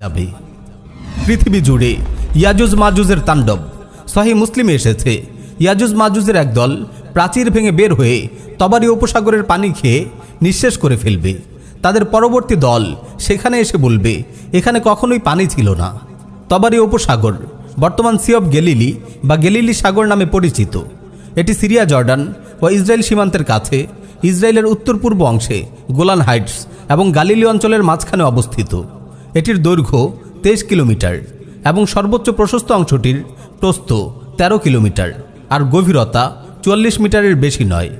যাবে। পৃথিবী জুড়ে ইয়াজুজ মাজুজের তাণ্ডব। সহি মুসলিমে এসেছে। ইয়াজুজ মাজুজের একদল প্রাচীর ভেঙে বের হয়ে তবারি উপসাগরের পানি খেয়ে নিঃশেষ করে ফেলবে। তাদের পরবর্তী দল সেখানে এসে বলবে, এখানে কখনোই পানি ছিল না। তবারি উপসাগর, বর্তমান সি অফ গেলিলি বা গেলিলি সাগর নামে পরিচিত। এটি সিরিয়া, জর্ডান ও ইসরায়েল সীমান্তের কাছে, ইসরায়েলের উত্তর পূর্ব অংশে গোলান হাইটস এবং গালিলি অঞ্চলের মাঝখানে অবস্থিত। এটির দৈর্ঘ্য তেইশ কিলোমিটার এবং সর্বোচ্চ প্রশস্ত অংশটির প্রস্থ ১৩ কিলোমিটার আর গভীরতা চুয়াল্লিশ মিটারের বেশি নয়।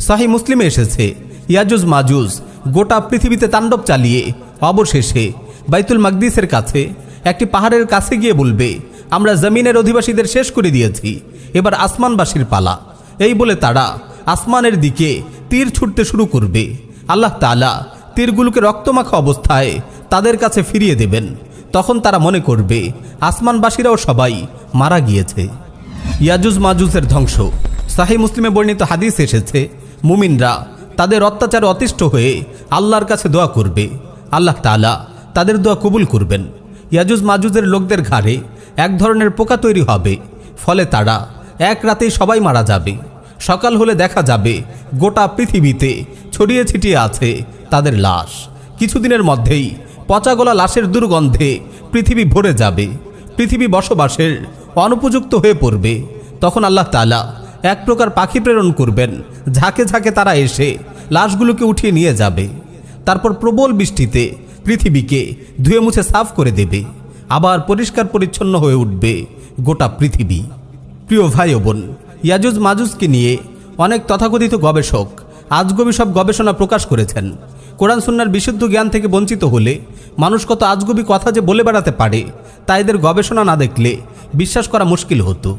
সাহি মুসলিমে এসেছে ইয়াজুজ মাজুজ গোটা পৃথিবীতে তাণ্ডব চালিয়ে অবশেষে বাইতুল মাকদিসের কাছে একটি পাহাড়ের কাছে গিয়ে বলবে, আমরা জমিনের অধিবাসীদের শেষ করে দিয়েছি, এবার আসমানবাসীর পালা। এই বলে তারা আসমানের দিকে তীর ছুটতে শুরু করবে। আল্লাহ তাআলা তীরগুলোকে রক্তমাখা অবস্থায় তাদের কাছে ফিরিয়ে দেবেন। তখন তারা মনে করবে, আসমানবাসীরাও সবাই মারা গিয়েছে। ইয়াজুজ মাজুজের ধ্বংস। সাহি মুসলিমে বর্ণিত হাদিস এসেছে, মুমিনরা তাদের অত্যাচার অতিষ্ঠ হয়ে আল্লাহর কাছে দোয়া করবে। আল্লাহ তাআলা তাদের দোয়া কবুল করবেন। ইয়াজুজ মাজুজের লোকদের ঘাড়ে এক ধরনের পোকা তৈরি হবে, ফলে তারা এক রাতেই সবাই মারা যাবে। সকাল হলে দেখা যাবে, গোটা পৃথিবীতে ছড়িয়ে ছিটিয়ে আছে তাদের লাশ। কিছুদিনের মধ্যেই পচাগলা লাশের দুর্গন্ধে পৃথিবী ভরে যাবে, পৃথিবী বসবাসের অনুপযুক্ত হয়ে পড়বে। তখন আল্লাহ তালা এক প্রকার পাখি প্রেরণ করবেন, ঝাঁকে ঝাঁকে তারা এসে লাশগুলোকে উঠিয়ে নিয়ে যাবে। তারপর প্রবল বৃষ্টিতে পৃথিবীকে ধুয়ে মুছে সাফ করে দেবে। আবার পরিষ্কার পরিচ্ছন্ন হয়ে উঠবে গোটা পৃথিবী। প্রিয় ভাই বোন ইয়াজুজ মাজুজকে নিয়ে অনেক তথাকথিত গবেষক আজগবি সব গবেষণা প্রকাশ করেছেন। কোরআন সুন্নার বিশুদ্ধ জ্ঞান থেকে বঞ্চিত হলে, মানুষ কত আজগুবি কথা যে বলে বেড়াতে পারে, তা এদের গবেষণা না দেখলে, বিশ্বাস করা মুশকিল হতো।